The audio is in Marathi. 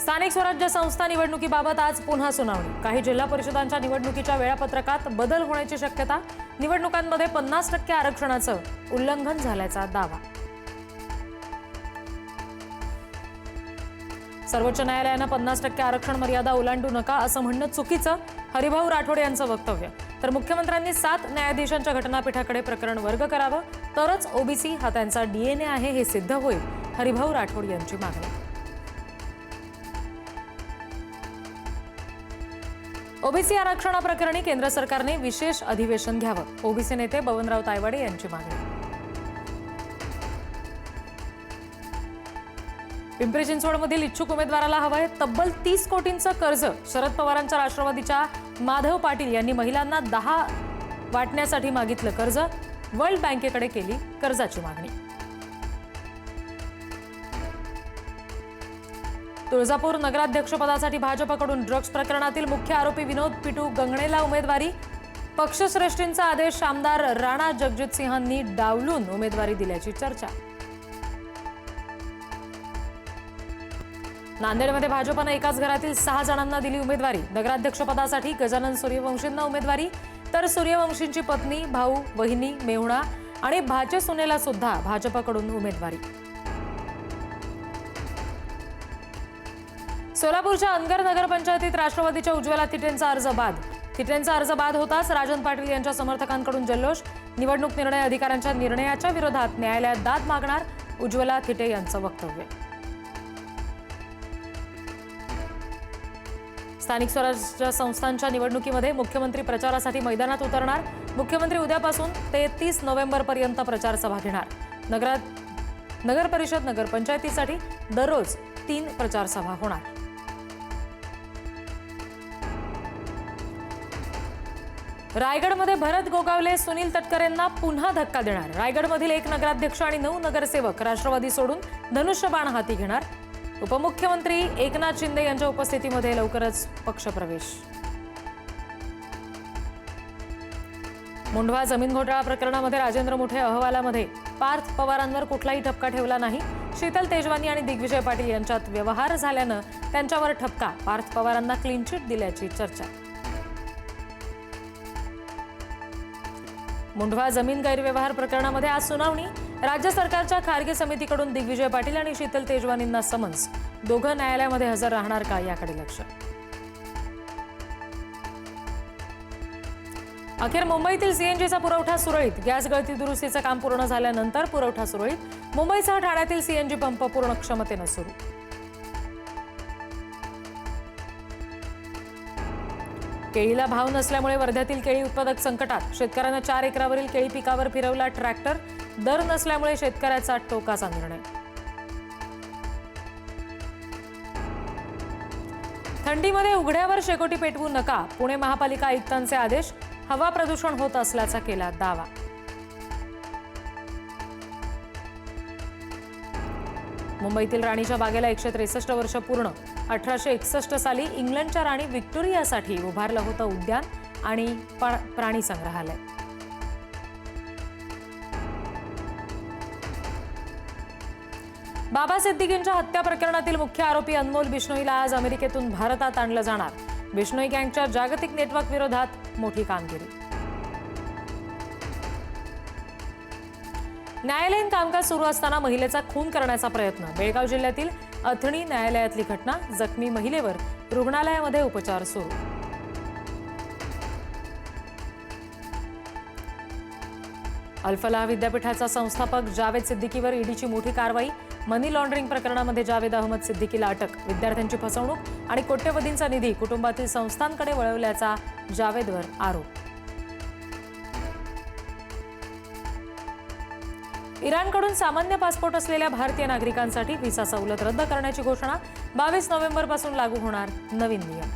स्थानिक स्वराज्य संस्था निवडणुकीबाबत आज पुन्हा सुनावणी. काही जिल्हा परिषदांच्या निवडणुकीच्या वेळापत्रकात बदल होण्याची शक्यता निवडणुकांमध्ये पन्नास टक्के आरक्षणाचं उल्लंघन झाल्याचा दावा. सर्वोच्च न्यायालयानं पन्नास टक्के आरक्षण मर्यादा ओलांडू नका असं म्हणणं चुकीचं हरिभाऊ राठोड यांचं वक्तव्य. तर मुख्यमंत्र्यांनी सात न्यायाधीशांच्या घटनापीठाकडे प्रकरण वर्ग करावं तरच ओबीसी हा त्यांचा डीएनए आहे हे सिद्ध होईल हरिभाऊ राठोड यांची मागणी. ओबीसी आरक्षणाप्रकरणी केंद्र सरकारने विशेष अधिवेशन घ्यावं. ओबीसी नेते बबनराव तायवाडे यांची मागणी. पिंपरी चिंचवडमधील इच्छुक उमेदवाराला हवंय तब्बल तीस कोटींचं कर्ज. शरद पवारांच्या राष्ट्रवादीच्या माधव पाटील यांनी महिलांना दहा वाटण्यासाठी मागितलं कर्ज. वर्ल्ड बँकेकडे केली कर्जाची मागणी. तुळजापूर नगराध्यक्षपदासाठी भाजपकडून ड्रग्ज प्रकरणातील मुख्य आरोपी विनोद पिटू गंगणेला उमेदवारी. पक्षश्रेष्ठींचा आदेश आमदार राणा जगजित सिंहांनी डावलून उमेदवारी दिल्याची चर्चा. नांदेडमध्ये भाजपनं एकाच घरातील सहा जणांना दिली उमेदवारी. नगराध्यक्षपदासाठी गजानन सूर्यवंशींना उमेदवारी. तर सूर्यवंशींची पत्नी भाऊ वहिनी मेहुणा आणि भाचे सुनेला सुद्धा भाजपकडून उमेदवारी. सोलापूरच्या अनगर नगरपंचायतीत राष्ट्रवादीच्या उज्ज्वला तिटेंचा अर्ज बाद. तिटेंचा अर्ज बाद होताच राजन पाटील यांच्या समर्थकांकडून जल्लोष. निवडणूक निर्णय अधिकाऱ्यांच्या निर्णयाच्या विरोधात न्यायालयात दाद मागणार उज्ज्वला थिटे यांचं वक्तव्य. स्थानिक स्वराज्य संस्थांच्या निवडणुकीमध्ये मुख्यमंत्री प्रचारासाठी मैदानात उतरणार. मुख्यमंत्री उद्यापासून ते तीस नोव्हेंबरपर्यंत प्रचारसभा घेणार. नगरात नगर परिषद नगरपंचायतीसाठी दररोज तीन प्रचारसभा होणार. रायगडमध्ये भरत गोगावले सुनील तटकरेंना पुन्हा धक्का देणार. रायगडमधील एक नगराध्यक्ष आणि नऊ नगरसेवक राष्ट्रवादी सोडून धनुष्यबाण हाती घेणार. उपमुख्यमंत्री एकनाथ शिंदे यांच्या उपस्थितीमध्ये लवकरच पक्षप्रवेश. मुंढवा जमीन घोटाळा प्रकरणामध्ये राजेंद्र मुठे अहवालामध्ये पार्थ पवारांवर कुठलाही ठपका ठेवला नाही. शीतल तेजवानी आणि दिग्विजय पाटील यांच्यात व्यवहार झाल्यानं त्यांच्यावर ठपका. पार्थ पवारांना क्लीन चिट दिल्याची चर्चा. मुंढवा जमीन गैरव्यवहार प्रकरणामध्ये आज सुनावणी. राज्य सरकारच्या खारगे समितीकडून दिग्विजय पाटील आणि शीतल तेजवानींना समन्स. दोघं न्यायालयामध्ये हजर राहणार का याकडे लक्ष? अखेर मुंबईतील सीएनजीचा पुरवठा सुरळीत. गॅस गळती दुरुस्तीचं काम पूर्ण झाल्यानंतर पुरवठा सुरळीत. मुंबईसह ठाण्यातील सीएनजी पंप पूर्ण क्षमतेनं सुरू. केळीला भाव नसल्यामुळे वर्ध्यातील केळी उत्पादक संकटात. शेतकऱ्यांना चार एकरावरील केळी पिकावर फिरवला ट्रॅक्टर. दर नसल्यामुळे शेतकऱ्याचा टोकाचा निर्णय. थंडीमध्ये उघड्यावर शेकोटी पेटवू नका पुणे महापालिका आयुक्तांचे आदेश. हवा प्रदूषण होत असल्याचा केला दावा. मुंबईतील राणीच्या बागेला एकशे त्रेसष्ट वर्ष पूर्ण. अठराशे एकसष्ट साली इंग्लंडच्या राणी व्हिक्टोरियासाठी उभारलं होतं उद्यान आणि प्राणी संग्रहालय. बाबा सिद्दीकींच्या हत्या प्रकरणातील मुख्य आरोपी अनमोल बिश्नोईला आज अमेरिकेतून भारतात आणलं जाणार. बिश्नोई गँगच्या जागतिक नेटवर्क विरोधात मोठी कामगिरी. न्यायालयीन कामकाज सुरू असताना महिलेचा खून करण्याचा प्रयत्न. बेळगाव जिल्ह्यातील अथणी न्यायालयातली घटना जखमी महिलेवर रुग्णालयामध्ये उपचार सुरू. अल्फलाह विद्यापीठाचा संस्थापक जावेद सिद्दीकीवर ईडीची मोठी कारवाई मनी लॉन्ड्रिंग प्रकरणामध्ये जावेद अहमद सिद्दीकीला अटक विद्यार्थ्यांची फसवणूक आणि कोट्यवधींचा निधी कुटुंबातील संस्थांकडे वळवल्याचा जावेदवर आरोप. इराणकडून सामान्य पासपोर्ट असलेल्या भारतीय नागरिकांसाठी व्हिसा सवलत रद्द करण्याची घोषणा बावीस नोव्हेंबरपासून लागू होणार नवीन नियम.